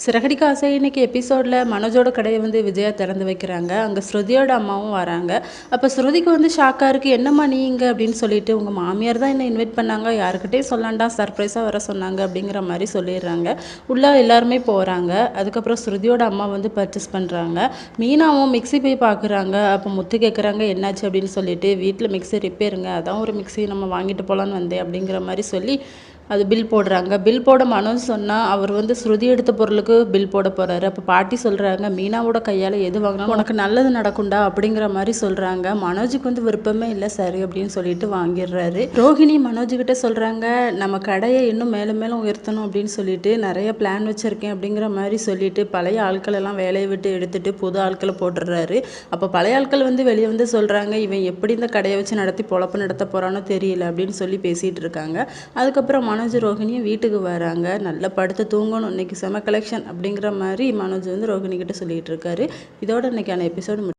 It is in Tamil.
சிறகடிக்க ஆசை இன்றைக்கி எபிசோடில் மனோஜோட கடையை வந்து விஜயா திறந்து வைக்கிறாங்க. அங்கே ஸ்ருதியோட அம்மாவும் வராங்க. அப்போ ஸ்ருதிக்கு வந்து ஷாக்காக இருக்குது என்னம்மா நீங்க அப்படின்னு சொல்லிட்டு உங்கள் மாமியார் தான் என்ன இன்வைட் பண்ணாங்க. யாருக்கிட்டே சொல்லாண்டா சர்ப்ரைஸாக வர சொன்னாங்க அப்படிங்கிற மாதிரி சொல்லிடுறாங்க. உள்ளே எல்லாருமே போகிறாங்க அதுக்கப்புறம் ஸ்ருதியோட அம்மா வந்து பர்ச்சேஸ் பண்ணுறாங்க மீனாவும் மிக்ஸி போய் பார்க்குறாங்க அப்போ முத்து கேட்குறாங்க என்னாச்சு? அப்படின்னு சொல்லிட்டு வீட்டில் மிக்ஸி ரிப்பேருங்க அதான் ஒரு மிக்சி நம்ம வாங்கிட்டு போகலான்னு வந்தேன். அப்படிங்கிற மாதிரி சொல்லி அது பில் போடுறாங்க. பில் போட மனோஜ் சொன்னால் அவர் வந்து ஸ்ருதி எடுத்த பொருளுக்கு பில் போட போகிறாரு அப்போ பாட்டி சொல்கிறாங்க மீனாவோட கையால் எது வாங்கினாலும் உனக்கு நல்லது நடக்கும்டா அப்படிங்கிற மாதிரி சொல்கிறாங்க மனோஜுக்கு வந்து விருப்பமே இல்லை சரி அப்படின்னு சொல்லிட்டு வாங்கிடுறாரு. ரோஹிணி மனோஜுக்கிட்ட சொல்கிறாங்க நம்ம கடையை இன்னும் மேலும் மேலும் உயர்த்தணும் அப்படின்னு சொல்லிட்டு நிறைய பிளான் வச்சுருக்கேன் அப்படிங்கிற மாதிரி சொல்லிட்டு பழைய ஆட்கள் எல்லாம் வேலையை விட்டு எடுத்துட்டு புது ஆட்களை போட்டுடுறாரு. அப்போ பழைய ஆட்கள் வந்து வெளியே வந்து சொல்கிறாங்க இவன் எப்படி இந்த கடையை வச்சு நடத்தி பொழப்பு நடத்த போகிறானோ தெரியல அப்படின்னு சொல்லி பேசிகிட்டு இருக்காங்க. அதுக்கப்புறம் மனோஜ் ரோஹிணியும் வீட்டுக்கு வராங்க. நல்லா படுத்து தூங்கணும். இன்னைக்கு செம கலெக்ஷன் அப்படிங்கிற மாதிரி மனோஜ் வந்து ரோஹிணி கிட்ட சொல்லிட்டு இருக்காரு. இதோட இன்னைக்கான எபிசோடு